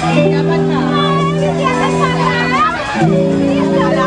Dapat, Pak. Dapat,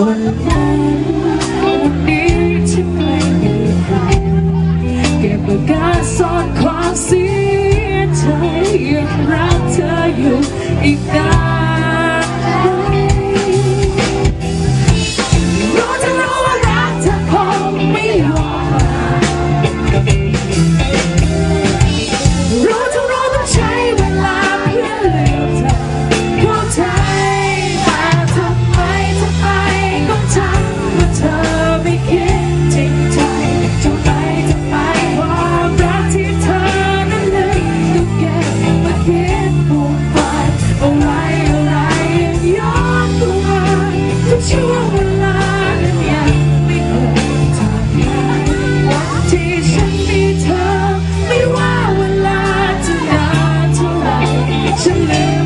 วันนั้นวันนี้ที่ไม่มีใครเก็บอาการซ่อนความเสียใจยังรักเธออยู่อีกนาน to live.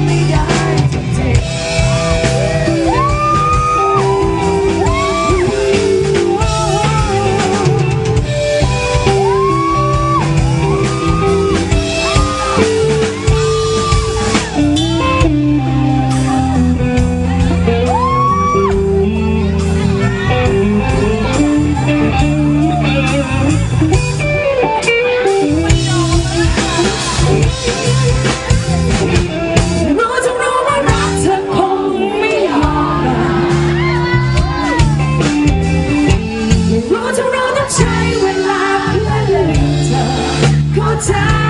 time.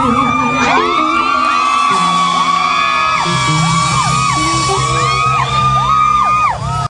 see.